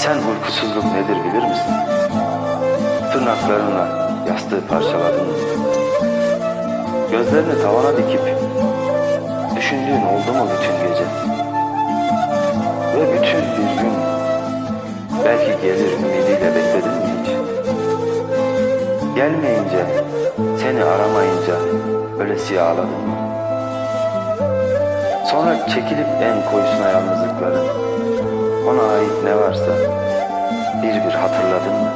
Sen uykusuzluk nedir bilir misin? Tırnaklarınla yastığı parçaladın mı? Gözlerini tavana dikip düşündüğün oldu mu bütün gece? Ve bütün bir gün belki gelir ümidiyle bekledin mi hiç? Gelmeyince, seni aramayınca öylesi ağladın mı? Sonra çekilip en koyusuna yalnızlıkların, hatırladın mı?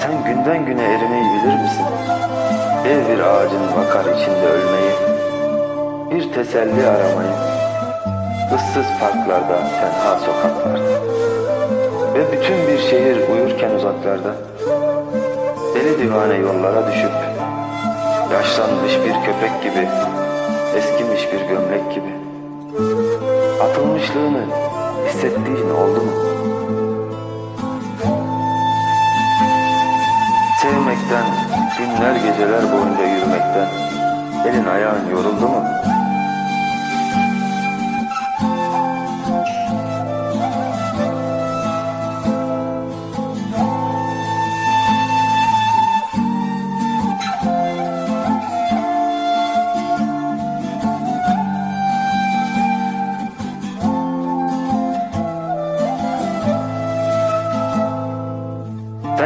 Sen günden güne erimeyi bilir misin? Dev bir ağacın vakar içinde ölmeyi, bir teselli aramayı, ıssız parklarda, tenha sokaklarda ve bütün bir şehir uyurken uzaklarda, deli divane yollara düşüp, yaşlanmış bir köpek gibi, eskimiş bir gömlek gibi, atılmışlığını hissettiğin oldu mu? Sevmekten, günler geceler boyunca yürümekten elin ayağın yoruldu mu?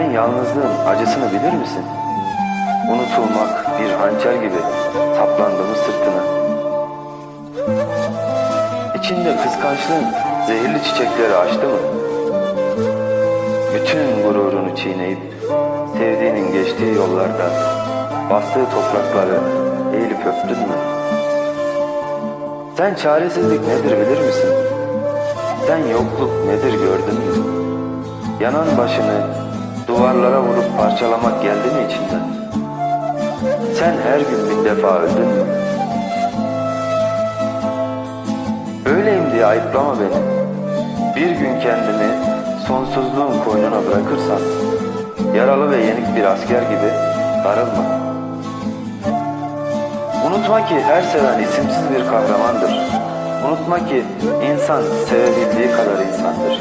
Sen yalnızlığın acısını bilir misin? Unutulmak bir hançer gibi saplandı mı sırtına? İçinde kıskançlığın zehirli çiçekleri açtı mı? Bütün gururunu çiğneyip sevdiğinin geçtiği yollarda bastığı toprakları eğilip öptün mü? Sen çaresizlik nedir bilir misin? Sen yokluk nedir gördün mü? Yanan başını duvarlara vurup parçalamak geldi mi içinden? Sen her gün bin defa öldün mü? Böyleyim diye ayıplama beni. Bir gün kendini sonsuzluğun koynuna bırakırsan, yaralı ve yenik bir asker gibi darılma. Unutma ki her seven isimsiz bir kahramandır. Unutma ki insan sevebildiği kadar insandır.